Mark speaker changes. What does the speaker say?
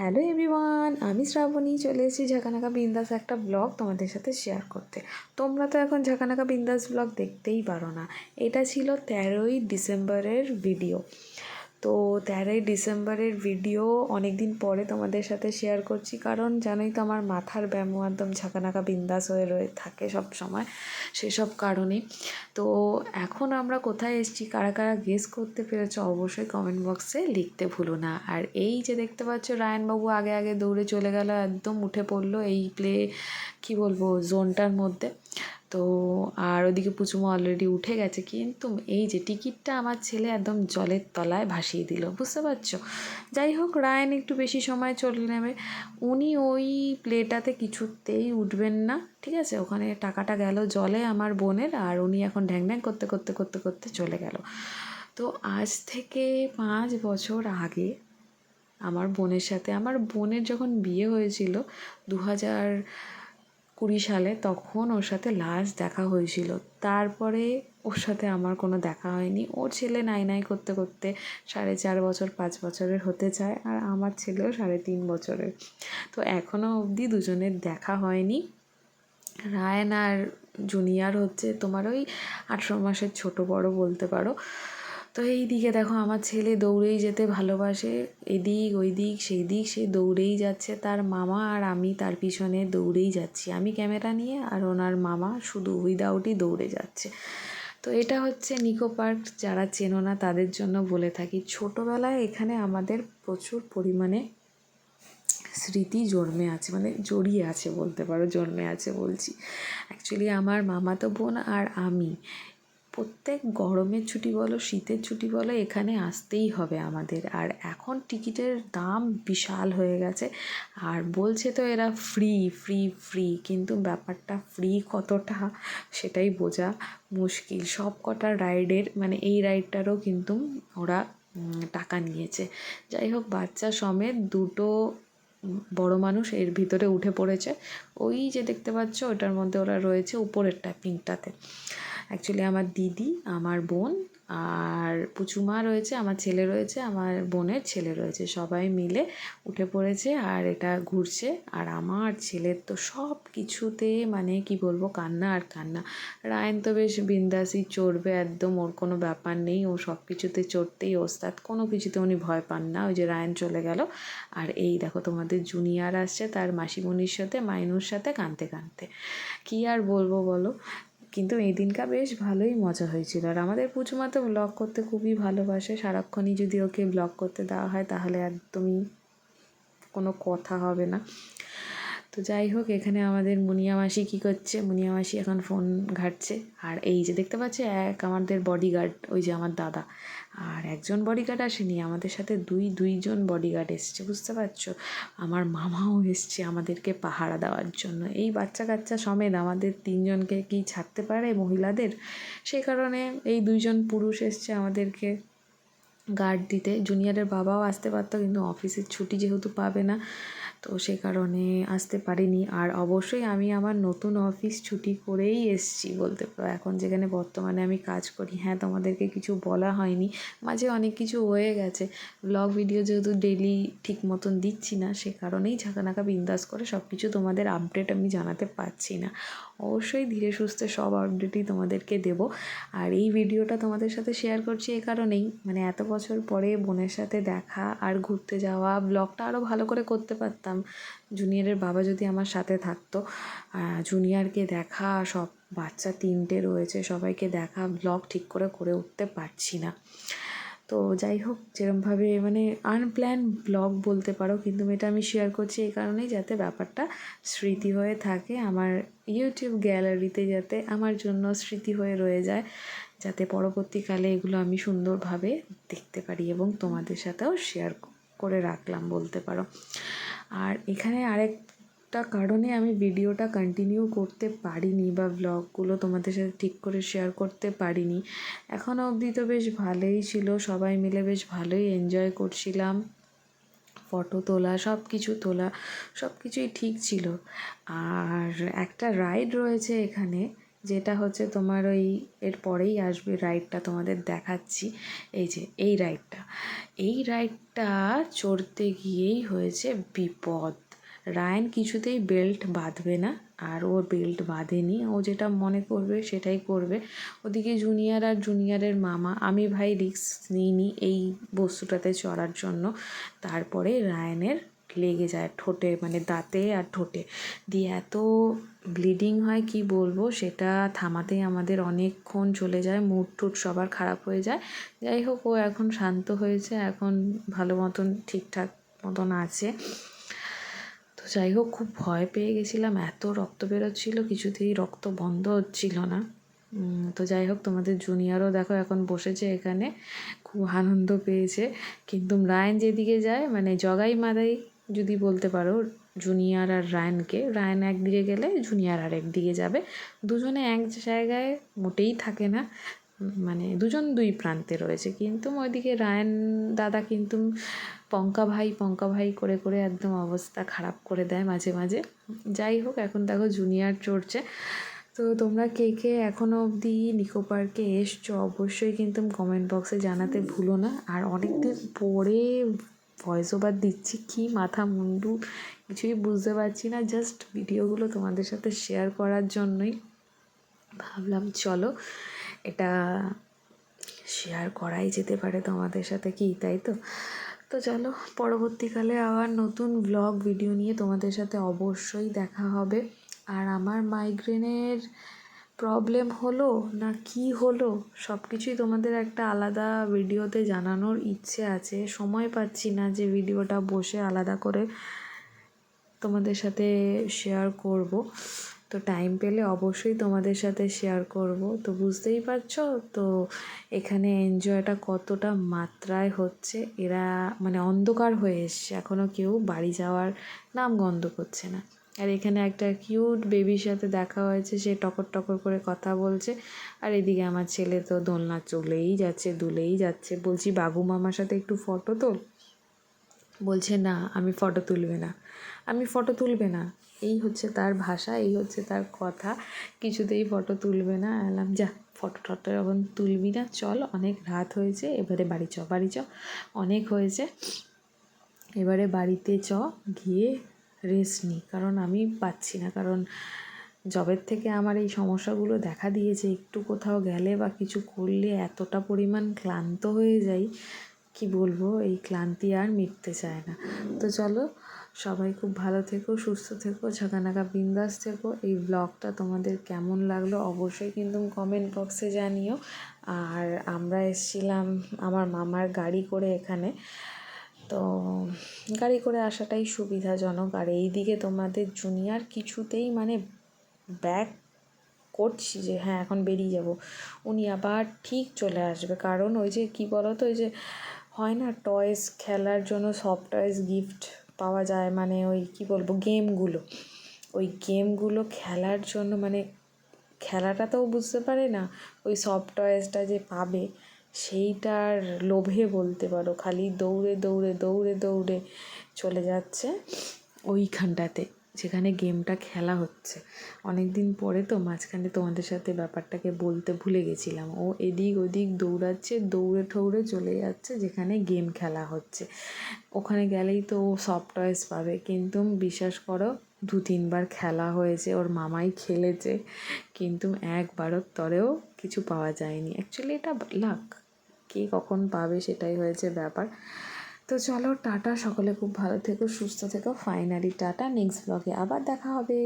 Speaker 1: Hello everyone, আমি শ্রাবণী, চলে এসেছি ঝাঁকানাকা বিন্দাস একটা ব্লগ তোমাদের সাথে শেয়ার করতে। তোমরা তো এখন ঝাঁকানাকা বিন্দাস ব্লগ দেখতেই পারো না। এটা ছিল তেরোই ডিসেম্বরের ভিডিও তো তেরোই ডিসেম্বরের ভিডিও অনেক দিন পরে তোমাদের সাথে শেয়ার করছি। কারণ জানোই তো আমার মাথার ব্যায়াম একদম ঝাঁকানাকা বিন্দাস হয়ে রয়ে থাকে সব সময় সেসব কারণে। তো এখন আমরা কোথায় এসেছি, কারা কারা গেস করতে পেরেছ অবশ্যই কমেন্ট বক্সে লিখতে ভুলো না। আর এই যে দেখতে পাচ্ছ, রায়নবাবু আগে আগে দৌড়ে চলে গেল, একদম উঠে পড়ল এই প্লে কি বলব জোনটার মধ্যে। তো আর ওদিকে পুচুমা অলরেডি উঠে গেছে, কিন্তু এই যে টিকিটটা আমার ছেলে একদম জলের তলায় ভাসিয়ে দিল, বুঝতে পারছ? যাই হোক, রায়ন একটু বেশি সময় চলে নেবে। উনি ওই প্লেটাতে কিছুতেই উঠবেন না, ঠিক আছে? ওখানে টাকাটা গেল জলে আমার বোনের, আর উনি এখন ঢ্যাং ঢ্যাং করতে করতে করতে করতে চলে গেল। তো আজ থেকে পাঁচ বছর আগে আমার বোনের সাথে, আমার বোনের যখন বিয়ে হয়েছিল দু হাজার কুড়ি সালে তখন ওর সাথে লাস্ট দেখা হয়েছিল। তারপরে ওর সাথে আমার কোনো দেখা হয়নি। ওর ছেলে নাই নাই করতে করতে সাড়ে চার বছর, পাঁচ বছরের হতে চায় আর আমার ছেলেও সাড়ে তিন বছরের। তো এখনও অবধি দুজনের দেখা হয়নি। রায়ন আর জুনিয়র হচ্ছে তোমার ওই আঠেরো মাসের ছোটো বড় বলতে পারো। তো এই দিকে দেখো আমার ছেলে দৌড়েই যেতে ভালোবাসে। এদিক ওই দিক সেই দিক সে দৌড়েই যাচ্ছে। তার মামা আর আমি তার পিছনে দৌড়েই যাচ্ছি। আমি ক্যামেরা নিয়ে আর ওনার মামা শুধু উইদাউটই দৌড়ে যাচ্ছে। তো এটা হচ্ছে নিকো পার্ক। যারা চেনো না তাদের জন্য বলে থাকি, ছোটোবেলায় এখানে আমাদের প্রচুর পরিমাণে স্মৃতি জন্মে আছে মানে জড়িয়ে আছে বলতে পারো, জন্মে আছে বলছি। অ্যাকচুয়ালি আমার মামাতো বোন আর আমি। প্রত্যেক গরমের ছুটি বলো, শীতের ছুটি বলো, এখানে আসতেই হবে আমাদের। আর এখন টিকিটের দাম বিশাল হয়ে গেছে। আর বলছে তো এরা ফ্রি ফ্রি ফ্রি কিন্তু ব্যাপারটা ফ্রি কতটা সেটাই বোঝা মুশকিল। সব কটা রাইডের মানে এই রাইডটারও কিন্তু ওরা টাকা নিয়েছে। যাই হোক, বাচ্চা সমেত দুটো বড় মানুষ এর ভিতরে উঠে পড়েছে। ওই যে দেখতে পাচ্ছ, ওটার মধ্যে ওরা রয়েছে উপরেরটা পিঙ্কটাতে অ্যাকচুয়ালি আমার দিদি, আমার বোন আর পুচুমা রয়েছে, আমার ছেলে রয়েছে, আমার বোনের ছেলে রয়েছে। সবাই মিলে উঠে পড়েছে আর এটা ঘুরছে। আর আমার ছেলের তো সব কিছুতে মানে কি বলব, কান্না আর কান্না। রায়ন তো বেশ বিন্দাসই চড়বে একদম, ওর কোনো ব্যাপার নেই। ও সব কিছুতে চড়তেই ওস্তাদ। কোনো কিছুতে উনি ভয় পান না। ওই যে রায়ন চলে গেল। আর এই দেখো, তোমাদের জুনিয়র আসছে তার মাসিমণির সাথে, মাইনুর সাথে কাঁদতে কাঁদতে। কী আর বলব বলো? কিন্তু এই দিনটা বেশ ভালোই মজা হয়েছিল। আর আমাদের পুজোমা তো ব্লগ করতে খুবই ভালোবাসে। সারাক্ষণই যদি ওকে ব্লগ করতে দেওয়া হয় তাহলে একদমই কোনো কথা হবে না। তো যাই হোক, এখানে আমাদের মুনিয়া মাসি কী করছে? মুনিয়া মাসি এখন ফোন ঘাটছে। আর এই যে দেখতে পাচ্ছে, এক আমাদের বডিগার্ড ওই যে আমার দাদা। আর একজন বডিগার্ড আসেনি, আমাদের সাথে দুই, দুইজন বডিগার্ড এসছে, বুঝতে পারছ? আমার মামাও এসছে আমাদেরকে পাহারা দেওয়ার জন্য। এই বাচ্চা কাচ্চা সমেত আমাদের তিনজনকে কি ছাড়তে পারে মহিলাদের? সেই কারণে এই দুইজন পুরুষ এসছে আমাদেরকে গার্ড দিতে। জুনিয়রের বাবাও আসতে পারতো, কিন্তু অফিসের ছুটি যেহেতু পাবে না তো সে কারণে আসতে পারিনি। আর অবশ্যই আমি আমার নতুন অফিস ছুটি করেই এসছি বলতে পারো। এখন যেখানে বর্তমানে আমি কাজ করি হ্যাঁ তোমাদেরকে কিছু বলা হয়নি। মাঝে অনেক কিছু হয়ে গেছে। ব্লগ, ভিডিও যেহেতু ডেলি ঠিক মতন দিচ্ছি না, সে কারণেই ঝাঁকানাকা বিন্দাস করে সব কিছু তোমাদের আপডেট আমি জানাতে পারছি না। অবশ্যই ধীরে সুস্থে সব আপডেটই তোমাদেরকে দেবো। আর এই ভিডিওটা তোমাদের সাথে শেয়ার করছি এ কারণেই। মানে এত বছর পরে বোনের সাথে দেখা আর ঘুরতে যাওয়া, ব্লগটা আরও ভালো করে করতে পারতাম। জুনিয়রের বাবা যদি আমার সাথে থাকতো। জুনিয়রকে দেখা, সব বাচ্চা তিনটে রয়েছে, সবাইকে দেখা ব্লগ ঠিক করে করে উঠতে পারছি না। তো যাই হোক, যেরমভাবে মানে আনপ্ল্যান ব্লগ বলতে পারো, কিন্তু এটা আমি শেয়ার করছি এই কারণেই যাতে ব্যাপারটা স্মৃতি হয়ে থাকে, আমার ইউটিউব গ্যালারিতে যাতে আমার জন্য স্মৃতি হয়ে রয়ে যায়, যাতে পরবর্তীকালে এগুলো আমি সুন্দরভাবে দেখতে পারি এবং তোমাদের সাথেও শেয়ার করে রাখলাম, বলতে পারো। আর এখানে আরেক একটা কারণে আমি ভিডিওটা কন্টিনিউ করতে পারিনি বা ব্লগগুলো তোমাদের সাথে ঠিক করে শেয়ার করতে পারিনি। এখনও অবধি তো বেশ ভালোই ছিল, সবাই মিলে বেশ ভালোই এনজয় করছিলাম। ফটো তোলা সব কিছু তোলা সব কিছুই ঠিক ছিল। আর একটা রাইড রয়েছে এখানে। যেটা হচ্ছে তোমার ওই এর পরেই আসবে রাইডটা তোমাদের দেখাচ্ছি। এই যে, এই রাইডটা এই রাইডটা চড়তে গিয়েই হয়েছে বিপদ। রায়ন কিছুতেই বেল্ট বাঁধবে না, আর ও বেল্ট বাঁধেনি। ও যেটা মনে করবে সেটাই করবে। ওদিকে জুনিয়র আর জুনিয়রের মামা, আমি ভাই রিস্ক নিইনি এই বস্তুটাতে চড়ার জন্য। তারপরে রায়নের লেগে যায় ঠোঁটে মানে দাঁতে আর ঠোঁটে। দিয়ে এত ব্লিডিং হয়, কি বলব? সেটা থামাতেই আমাদের অনেকক্ষণ চলে যায় মুড টুড সবার খারাপ হয়ে যায়। যাই হোক, ও এখন শান্ত হয়েছে, এখন ভালো মতন ঠিকঠাক মতন আছে। তো যাই হোক, খুব ভয় পেয়ে গেছিলাম, এত রক্ত বেরোচ্ছিলো, কিছুতেই রক্ত বন্ধ হচ্ছিল না। তো যাই হোক, তোমাদের জুনিয়রও দেখো এখন বসেছে এখানে, খুব আনন্দ পেয়েছে। কিন্তু রায়ন যেদিকে যায় মানে জগাই মাদাই যদি বলতে পারো জুনিয়র আর রায়নকে। রায়ন একদিকে গেলে জুনিয়র আর একদিকে যাবে। দুজনে এক জায়গায় মোটেই থাকে না। মানে দুজন দুই প্রান্তে রয়েছে। কিন্তু ওইদিকে রায়ন দাদা কিন্তু পঙ্কা ভাই পঙ্কা ভাই করে করে একদম অবস্থা খারাপ করে দেয় মাঝে মাঝে। যাই হোক, এখন দেখো জুনিয়র চড়ছে। তো তোমরা কে কে এখনও অবধি নিকো পার্কে এসছো অবশ্যই কিন্তু কমেন্ট বক্সে জানাতে ভুলো না। আর অনেক দিন পরে ভয়েস ওভার দিচ্ছি, কি মাথা মুন্ডু, কিছুই বুঝতে পারছি না জাস্ট ভিডিওগুলো তোমাদের সাথে শেয়ার করার জন্যই। ভাবলাম চলো, এটা শেয়ার করাই যেতে পারে তোমাদের সাথে কি, তাই তো? তো চলো, পরবর্তীকালে আবার নতুন ব্লগ ভিডিও নিয়ে তোমাদের সাথে অবশ্যই দেখা হবে। আর আমার মাইগ্রেনের প্রবলেম হলো না কি হলো সব কিছুই তোমাদের একটা আলাদা ভিডিওতে জানানোর ইচ্ছে আছে। সময় পাচ্ছি না যে ভিডিওটা বসে আলাদা করে তোমাদের সাথে শেয়ার করব। তো টাইম পেলে অবশ্যই তোমাদের সাথে শেয়ার করব। তো বুঝতেই পারছ? তো এখানে এনজয়টা কতটা মাত্রায় হচ্ছে? এরা মানে অন্ধকার হয়ে এসছে। এখনও কেউ বাড়ি যাওয়ার নাম গন্ধ করছে না। আর এখানে একটা কিউট বেবির সাথে দেখা হয়েছে, সে টকর টকর করে কথা বলছে। আর এদিকে আমার ছেলে তো দোলনা চলেই যাচ্ছে, দুলেই যাচ্ছে। বলছি, বাবু মামার সাথে একটু ফটো তোল? বলছে, না, আমি ফটো তুলবে না। আমি ফটো তুলবে না? এই হচ্ছে তার ভাষা, এই হচ্ছে তার কথা। কিছুতেই ফটো তুলবে না। এলাম যা ফটো টটো যখন তুলবি না, চল, অনেক রাত হয়েছে। এবারে বাড়ি চ বাড়ি চ। অনেক হয়েছে। এবারে বাড়িতে চ, গিয়ে রেস্ট নিই। কারণ আমি পাচ্ছি না। কারণ জবের থেকে আমার এই সমস্যাগুলো দেখা দিয়েছে। একটু কোথাও গেলে বা কিছু করলে এতটা পরিমাণ ক্লান্ত হয়ে যাই, কি বলব? এই ক্লান্তি আর মিটতে চায় না। তো চলো, সবাই খুব ভালো থেকো, সুস্থ থেকো ঝাঁকানাকা বিন্দাস থেকো। এই ব্লগটা তোমাদের কেমন লাগল অবশ্যই কিন্তু কমেন্ট বক্সে জানিও। আর আমরা এসেছিলাম আমার মামার গাড়ি করে এখানে। তো গাড়ি করে আসাটাই সুবিধাজনক। আর এই দিকে তোমাদের জুনিয়ার কিছুতেই মানে ব্যাক করছি যে হ্যাঁ এখন বেরিয়ে যাব। উনি আবার ঠিক চলে আসবে। কারণ ওই যে, কী বলো তো ওই যে হয় না টয়েস খেলার জন্য সফট টয়েস গিফট পাওয়া যায়। মানে ওই, কী বলব গেমগুলো ওই গেমগুলো খেলার জন্য মানে খেলাটা তো বুঝতে পারে না। ওই সফট টয়েসটা যে পাবে। সেইটার লোভে বলতে পারো, খালি দৌড়ে দৌড়ে দৌড়ে দৌড়ে চলে যাচ্ছে ওইখানটাতে, যেখানে গেমটা খেলা হচ্ছে। অনেক দিন পরে তো মাঝখানে তোমাদের সাথে ব্যাপারটাকে বলতে ভুলে গেছিলাম। ও এদিক ওদিক দৌড়াচ্ছে, দৌড়ে ঠৌড়ে চলে যাচ্ছে, যেখানে গেম খেলা হচ্ছে। ওখানে গেলেই তো ও সফট টয়েস পাবে। কিন্তু বিশ্বাস করো, দু তিনবার খেলা হয়েছে, ওর মামাই খেলেছে, কিন্তু একবারও তরেও কিছু পাওয়া যায়নি। অ্যাকচুয়ালি এটা লাক কে কখন পাবে সেটাই হয়েছে ব্যাপার। তো চলো টাটা, সকলে খুব ভালো থেকো, সুস্থ থেকো। ফাইনালি টাটা নেক্সট ব্লগে আবার দেখা হবে।